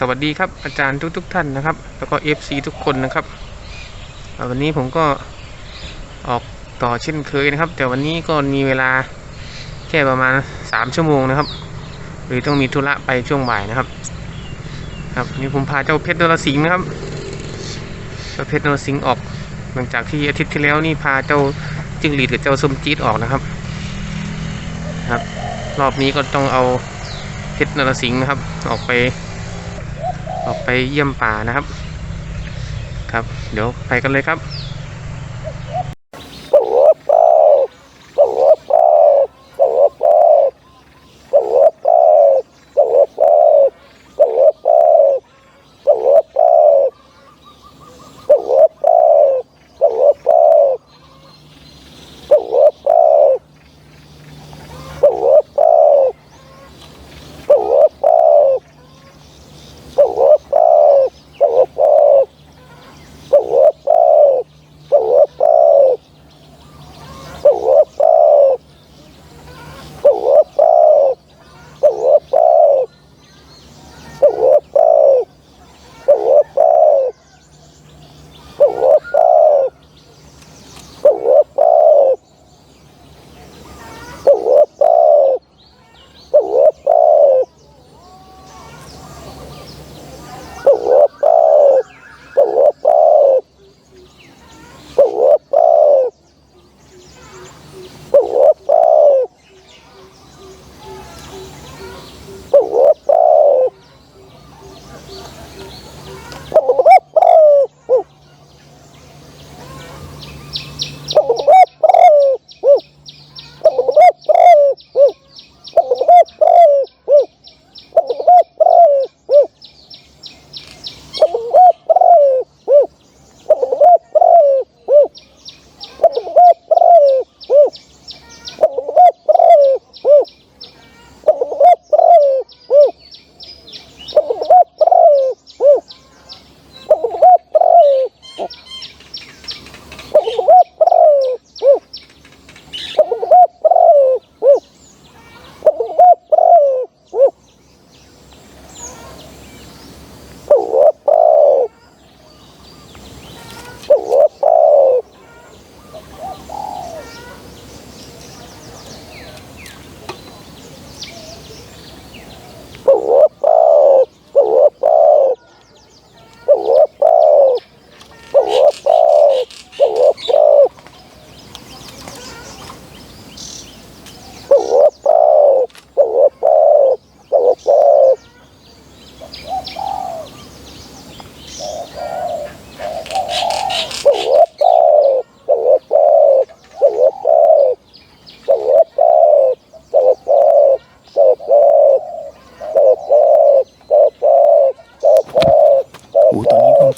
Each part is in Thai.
สวัสดีครับอาจารย์ทุกทุกๆท่านนะครับ แล้วก็ FC ทุกคนนะครับ วันนี้ผมก็ออกต่อเช่นเคยนะครับ แต่วันนี้ก็มีเวลาแค่ประมาณ 3 ชั่วโมงนะครับ หรือต้องมีธุระไปช่วงบ่ายนะครับ ครับนี้ผมพาเจ้าเพชรนรสิงห์นะครับเจ้าเพชรนรสิงห์ออกหลังจากที่อาทิตย์ที่แล้วนี่พาเจ้าจิ้งหรีดกับเจ้าส้มจี๊ดออกนะครับครับ รอบนี้ก็ต้องเอาเพชรนรสิงห์นะครับ ออกไป ออกไปเยี่ยมป่านะครับ ครับ เดี๋ยวไปกันเลยครับ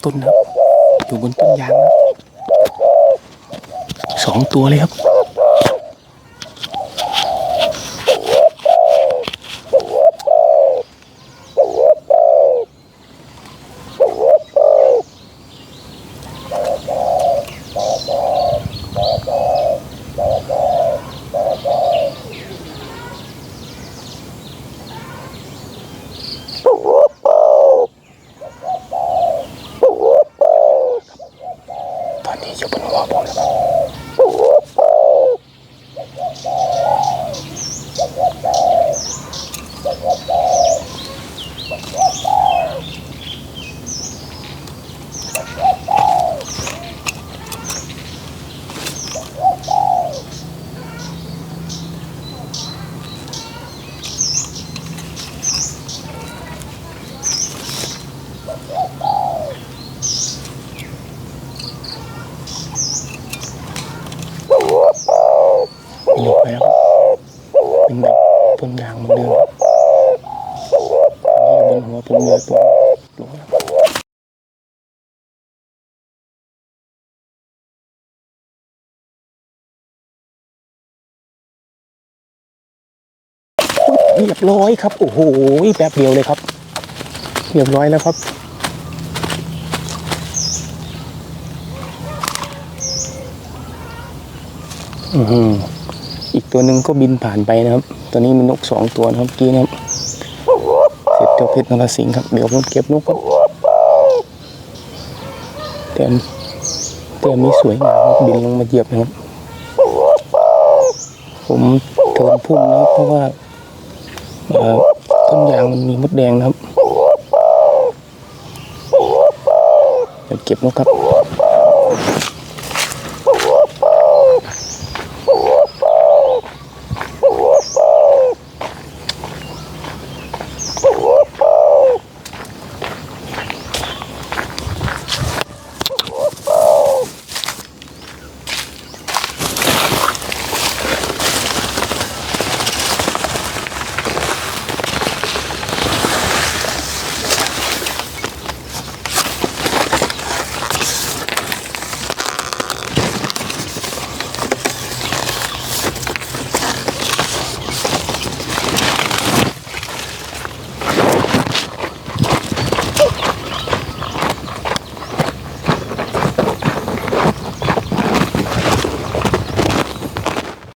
ตอนนี้บนต้นนะอยู่บนต้นยางนะสองตัวเลยครับ ตอนนี้อยู่บน หัวผมนะครับยกไปแล้วเป็นแบบต้นยางเหมันเดิมอยู่บนหัวผมเลยตัวลงแล้วเรียบร้อยครับ โอ้โหแป๊บเดียวเลยครับ เรียบร้อยแล้วครับ อือ ตัวหนึ่งก็บินผ่านไปนะครับ ตอนนี้มีนกสองตัวนะครับกี้นะครับเสร็จตัวเพชรนรสิงห์ครับ เดี๋ยวผมเก็บนกครับแต่แต่มีสวยงามครับบินลงมาเหยียบนะครับ ผมโทนพุ่มนะครับเพราะว่าต้นยางมันมีมดแดงนะครับเก็บนกครับ